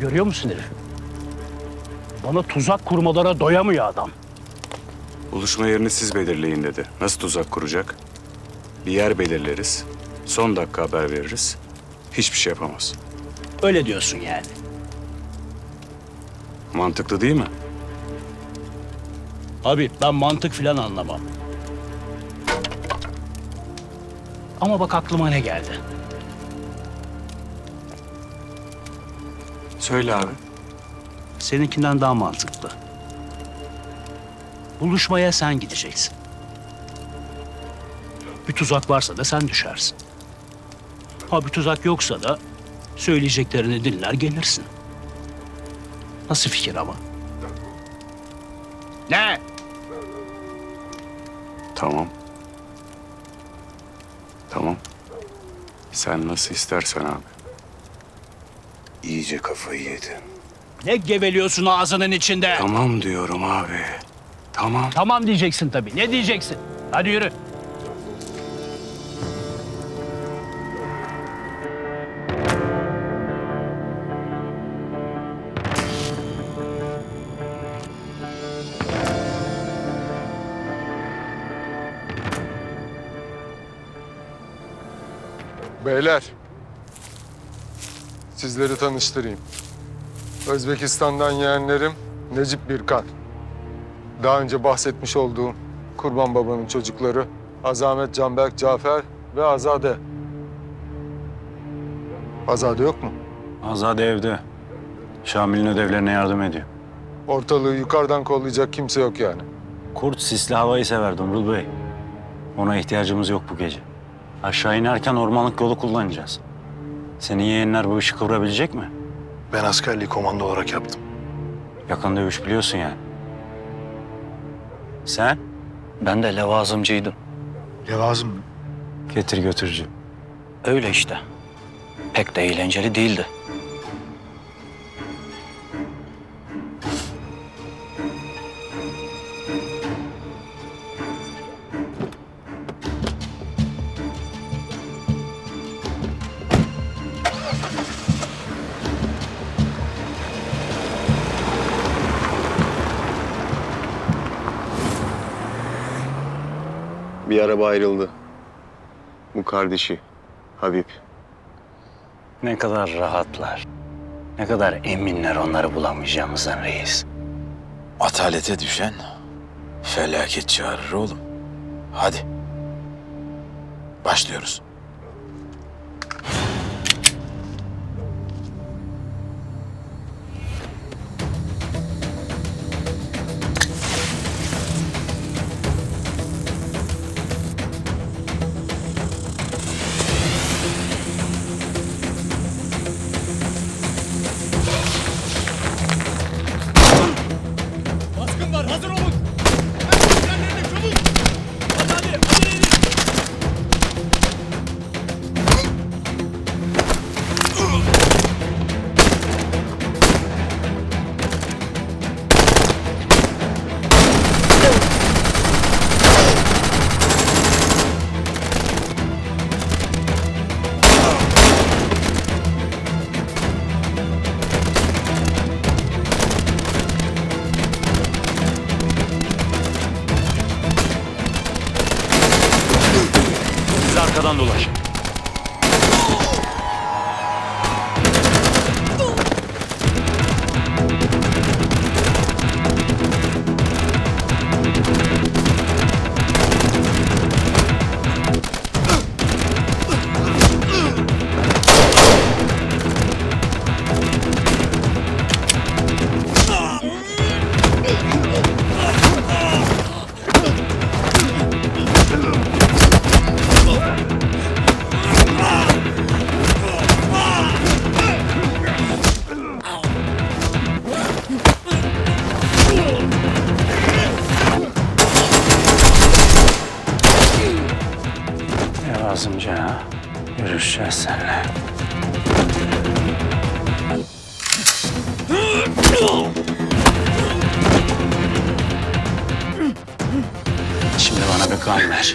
Görüyor musun herif? Bana tuzak kurmalara doyamıyor adam. Buluşma yerini siz belirleyin dedi. Nasıl tuzak kuracak? Bir yer belirleriz. Son dakika haber veririz. Hiçbir şey yapamaz. Öyle diyorsun yani. Mantıklı değil mi? Abi ben mantık filan anlamam. Ama bak aklıma ne geldi. Söyle abi. Seninkinden daha mantıklı. Buluşmaya sen gideceksin. Bir tuzak varsa da sen düşersin. Ha bir tuzak yoksa da söyleyeceklerini dinler gelirsin. Nasıl fikir ama? Ne? Tamam. Tamam. Sen nasıl istersen abi. İyice kafayı yedin. Ne geveliyorsun ağzının içinde? Tamam diyorum abi. Tamam. Tamam diyeceksin tabii. Ne diyeceksin? Hadi yürü. Beyler, sizleri tanıştırayım. Özbekistan'dan yeğenlerim Necip Birkan. Daha önce bahsetmiş olduğum Kurban Baba'nın çocukları Azamet Canberk Cafer ve Azade. Azade yok mu? Azade evde. Şamil'in ödevlerine yardım ediyor. Ortalığı yukarıdan kollayacak kimse yok yani. Kurt sisli havayı sever Dumrul Bey. Ona ihtiyacımız yok bu gece. Aşağı inerken ormanlık yolu kullanacağız. Senin yeğenler bu işi kıvırabilecek mi? Ben askerliği komando olarak yaptım. Yakın dövüş biliyorsun yani. Sen? Ben de levazımcıydım. Levazım mı? Getir götürücü. Öyle işte. Pek de eğlenceli değildi. Bir araba ayrıldı. Bu kardeşi Habib. Ne kadar rahatlar. Ne kadar eminler onları bulamayacağımızdan reis. Atalete düşen felaket çağırır oğlum. Hadi. Başlıyoruz. Lazımca? Görüşeceğiz seninle. Şimdi bana bir kan ver.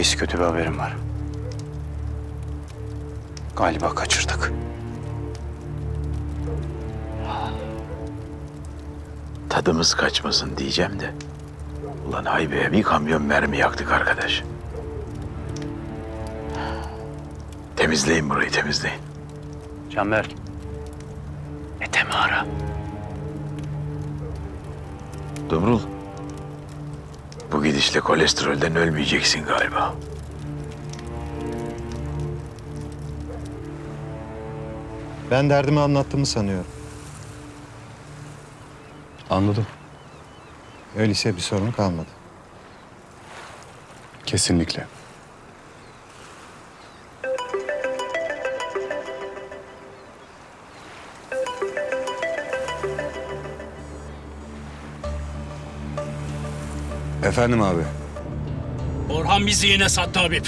Reis kötü bir haberim var. Galiba kaçırdık. Tadımız kaçmasın diyeceğim de. Ulan haybeye bir kamyon mermi yaktık arkadaş. Temizleyin burayı temizleyin. Canberk. Ethem'i ara. Dumrul. Bu gidişle kolesterolden ölmeyeceksin galiba. Ben derdimi anlattığımı sanıyorum. Anladım. Öyleyse bir sorun kalmadı. Kesinlikle. Efendim abi. Orhan bizi yine sattı Habib.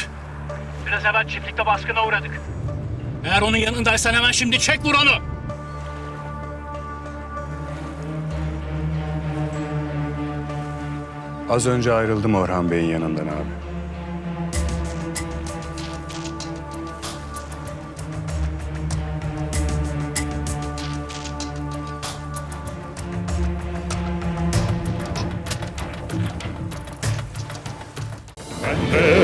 Biraz evvel çiftlikte baskına uğradık. Eğer onun yanındaysan hemen şimdi çek vur onu. Az önce ayrıldım Orhan Bey'in yanından abi.